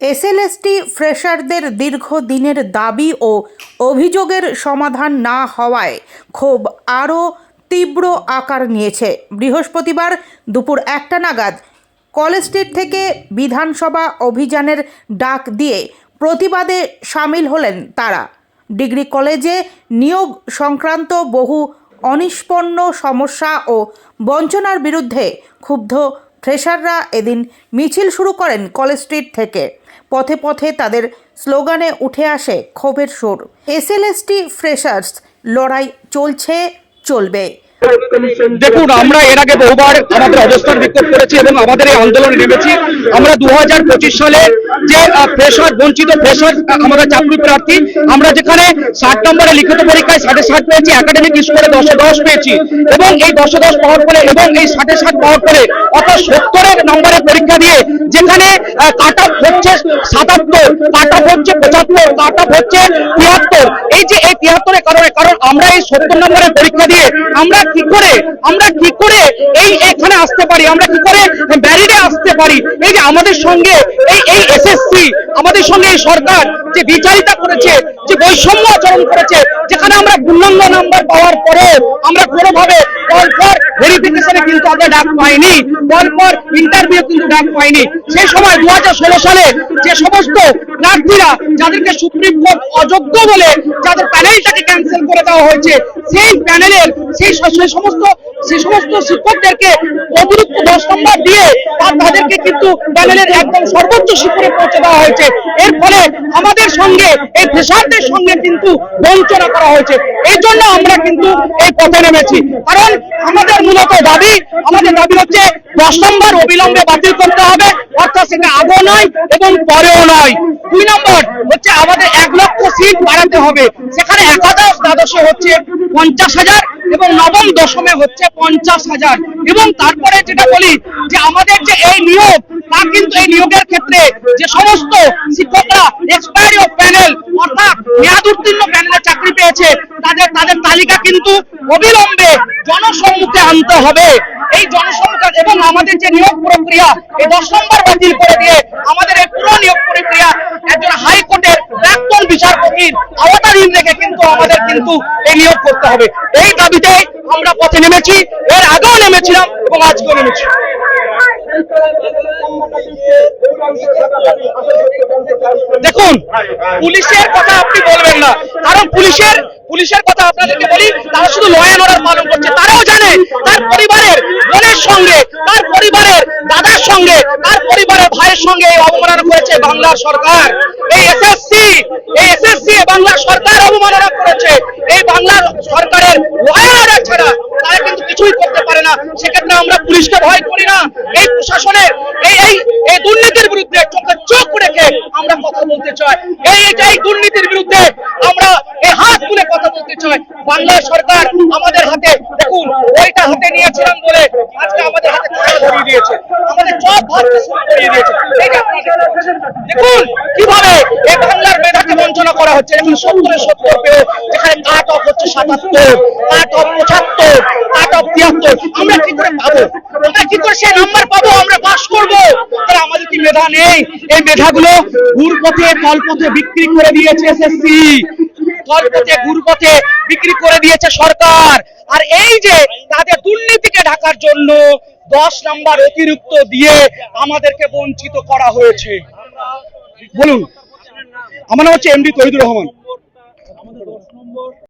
SLST ফ্রেশারদের দীর্ঘদিনের দাবি ও অভিযোগের সমাধান না হওয়ায় ক্ষোভ আরও তীব্র আকার নিয়েছে। বৃহস্পতিবার দুপুর একটা নাগাদ কলেজ স্ট্রিট থেকে বিধানসভা অভিযানের ডাক দিয়ে প্রতিবাদে সামিল হলেন তারা। ডিগ্রি কলেজে নিয়োগ সংক্রান্ত বহু অনিষ্পন্ন সমস্যা ও বঞ্চনার বিরুদ্ধে ক্ষুব্ধ ফ্রেশাররা এদিন মিছিল শুরু করেন কলেজ স্ট্রিট থেকে। পথে পথে তাদের স্লোগানে উঠে আসে ক্ষোভের সুর। এসএলএসটি ফ্রেশার্স লড়াই চলছে চলবে। দেখুন, আমরা এর আগে বহুবার আমাদের অবস্থান বিক্ষোভ করেছি এবং আমাদের এই আন্দোলনে নেমেছি। আমরা দু হাজার পঁচিশ সালে যে ফ্রেশার, বঞ্চিত ফ্রেশার আমাদের চাকরি প্রার্থী, আমরা যেখানে ষাট নম্বরে লিখিত পরীক্ষায় সাড়ে ষাট পেয়েছি একাডেমিক স্কোরে দশে দশ পেয়েছি। এবং এই দশে দশ পাওয়ার পরে এবং এই ষাটে ষাট পাওয়ার পরে অর্থাৎ সত্তরের নম্বরের পরীক্ষা দিয়ে যেখানে কাট হচ্ছে সাতাত্তর, কাট হচ্ছে পঁচাত্তর, কাট হচ্ছে তিয়াত্তর এই যে এই তিয়াত্তরের কারণে, কারণ আমরা এই সত্তর নম্বরের পরীক্ষা দিয়ে আমরা কি করে, আমরা কি করে এই এখানে আসতে পারি, আমরা কি করে ব্যারিডে আসতে পারি? এই যে আমাদের সঙ্গে এই এই এসএসসি আমাদের সঙ্গে এই সরকার যে বিচারিতা করেছে, যে বৈষম্য আচরণ করেছে, যেখানে আমরা পূর্ণাঙ্গ নাম্বার পাওয়ার পরে আমরা কোনোভাবে কল ভেরিফিকেশনে কিন্তু আমরা ডাক পাইনি কল ফর ইন্টারভিউ কিন্তু ডাক পাইনি। সেই সময় দু হাজার ষোলো সালে যে সমস্ত প্রার্থীরা যাদেরকে সুপ্রিম কোর্ট অযোগ্য বলে যাদের প্যানেলটাকে ক্যান্সেল করে দেওয়া হয়েছে, সেই প্যানেলের সেই সমস্ত সেই সমস্ত শিক্ষকদেরকে অতিরিক্ত দশ নম্বর দিয়ে তাদেরকে কিন্তু প্যানেলের একদম সর্বোচ্চ শিখরে পৌঁছে দেওয়া হয়েছে। এর ফলে আমাদের সঙ্গে, এই ফেসারদের সঙ্গে কিন্তু বঞ্চনা করা হয়েছে। এই জন্য আমরা কিন্তু এই পথে নেমেছি। কারণ আমাদের মূলত দাবি, আমাদের দাবি হচ্ছে দশ নম্বর অবিলম্বে বাতিল করতে হবে। অর্থাৎ সেটা আগেও নয় এবং পরেও নয়। দুই নম্বর হচ্ছে আমাদের এক লক্ষ সিট বাড়াতে হবে। সেখানে একাদশ দ্বাদশে হচ্ছে পঞ্চাশ হাজার এবং নবম দশমে হচ্ছে পঞ্চাশ হাজার। এবং তারপরে যেটা বলি যে আমাদের যে এই নিয়োগ, তা কিন্তু এই নিয়োগের ক্ষেত্রে যে সমস্ত শিক্ষকরা এক্সপায়ারি অফ প্যানেল অর্থাৎ মেয়াদ উত্তীর্ণ প্যানেলে চাকরি পেয়েছে, তাদের তাদের তালিকা কিন্তু অবিলম্বে জনসম্মুখে আনতে হবে। এই জনসংখ্যা এবং আমাদের যে নিয়োগ প্রক্রিয়া, এই দশ নম্বর বাতিল করে দিয়ে আমাদের এই পুরো নিয়োগ প্রক্রিয়া একজন হাইকোর্টের প্রাক্তন বিচারপতির আওতাধীন রেখে কিন্তু আমাদের কিন্তু এই নিয়োগ করতে হবে। এই দাবিতে আমরা পথে নেমেছি, এর আগেও নেমেছিলাম এবং আজকেও নেমেছি। দেখুন, পুলিশের কথা আপনি বলবেন না, কারণ পুলিশের পুলিশের কথা আপনাদেরকে বলি, তারা শুধু ল অ্যান্ড অর্ডার পালন করছে। তারাও জানে, তার পরিবারের বোনের সঙ্গে, তার পরিবারের দাদার সঙ্গে, তার পরিবারের ভাইয়ের সঙ্গে এই অবমাননা করেছে বাংলার সরকার। এই এসএসসি এই এসএসসি বাংলার সরকার অবমাননা করেছে। এই বাংলার সরকারের ল অ্যান্ড অর্ডার ছাড়া তারা কিন্তু কিছুই করতে পারে না। সেক্ষেত্রে আমরা পুলিশকে ভয় করি না। এই প্রশাসনের এই এই এই দুর্নীতির বিরুদ্ধে চোখে চোখ রেখে আমরা কথা বলতে চাই। এই এটাই দুর্নীতির বিরুদ্ধে আমরা এই হাত তুলে বাংলা সরকার আমাদের হাতে, দেখুন, ওইটা হাতে নিয়েছিলাম বলে আজকে আমাদের হাতে দিয়েছে। আমাদের পাচ্ছেন। দেখুন কীভাবে এই বাংলার মেধাকে বঞ্চনা করা হচ্ছে। সত্তরে সত্তর পেয়ে যেখানে কাট অফ হচ্ছে সাতাত্তর কাট অফ পঁচাত্তর কাট অফ তিয়াত্তর। আমরা কি করে পাবো? আমরা কি করে নাম্বার পাবো? আমরা পাস করব? তাহলে আমাদের কি মেধা নেই? এই মেধাগুলো ঘুরপথে কলপথে বিক্রি করে দিয়েছে এসএসসি কলপথে ঘুরপথে বিক্রি করে দিয়েছে সরকার। আর এই যে তাদের দুর্নীতিকে ঢাকার জন্য দশ নাম্বার অতিরিক্ত দিয়ে আমাদেরকে বঞ্চিত করা হয়েছে। বলুন। আমার নাম হচ্ছে এমডি তহিদুর রহমান।